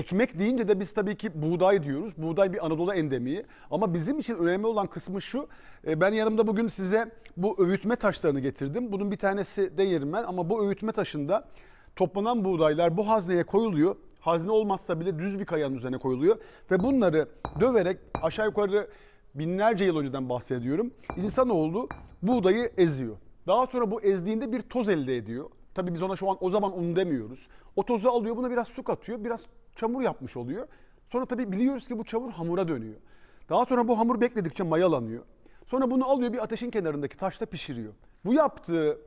ekmek deyince de biz tabii ki buğday diyoruz. Buğday bir Anadolu endemiği. Ama bizim için önemli olan kısmı şu. e, Ben yanımda bugün size bu öğütme taşlarını getirdim. Bunun bir tanesi de yerim ben ama bu öğütme taşında toplanan buğdaylar bu hazneye koyuluyor. Hazne olmazsa bile düz bir kayanın üzerine koyuluyor. Ve bunları döverek aşağı yukarı binlerce yıl önceden bahsediyorum. İnsanoğlu buğdayı eziyor. Daha sonra bu ezdiğinde bir toz elde ediyor. Tabii biz ona şu an o zaman un demiyoruz. O tozu alıyor buna biraz su katıyor. Biraz çamur yapmış oluyor. Sonra tabii biliyoruz ki bu çamur hamura dönüyor. Daha sonra bu hamur bekledikçe mayalanıyor. Sonra bunu alıyor bir ateşin kenarındaki taşta pişiriyor. Bu yaptığı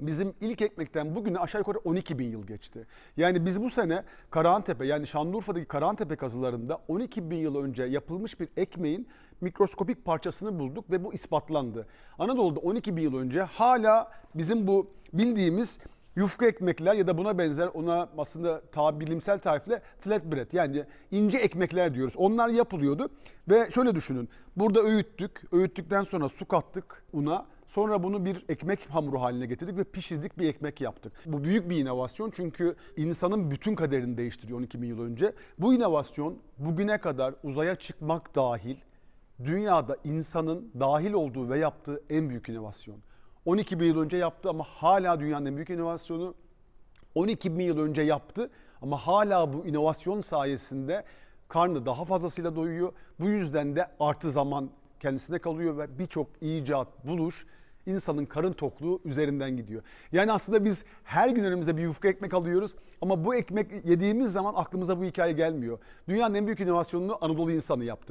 bizim ilk ekmekten bugüne aşağı yukarı 12 bin yıl geçti. Yani biz bu sene Karahantepe yani Şanlıurfa'daki Karahantepe kazılarında 12 bin yıl önce yapılmış bir ekmeğin mikroskopik parçasını bulduk ve bu ispatlandı. Anadolu'da 12 bin yıl önce hala bizim bu bildiğimiz yufka ekmekler ya da buna benzer ona aslında ta bilimsel tarifle flatbread yani ince ekmekler diyoruz. Onlar yapılıyordu ve şöyle düşünün. Burada öğüttük. Öğüttükten sonra su kattık una. Sonra bunu bir ekmek hamuru haline getirdik ve pişirdik bir ekmek yaptık. Bu büyük bir inovasyon çünkü insanın bütün kaderini değiştiriyor 12 bin yıl önce. Bu inovasyon bugüne kadar uzaya çıkmak dahil dünyada insanın dahil olduğu ve yaptığı en büyük inovasyon. 12 bin yıl önce yaptı ama hala dünyanın en büyük inovasyonu. 12 bin yıl önce yaptı ama hala bu inovasyon sayesinde karnı daha fazlasıyla doyuyor. Bu yüzden de artı zaman kendisine kalıyor ve birçok icat, buluş insanın karın tokluğu üzerinden gidiyor. Yani aslında biz her gün önümüze bir yufka ekmek alıyoruz ama bu ekmek yediğimiz zaman aklımıza bu hikaye gelmiyor. Dünyanın en büyük inovasyonunu Anadolu insanı yaptı.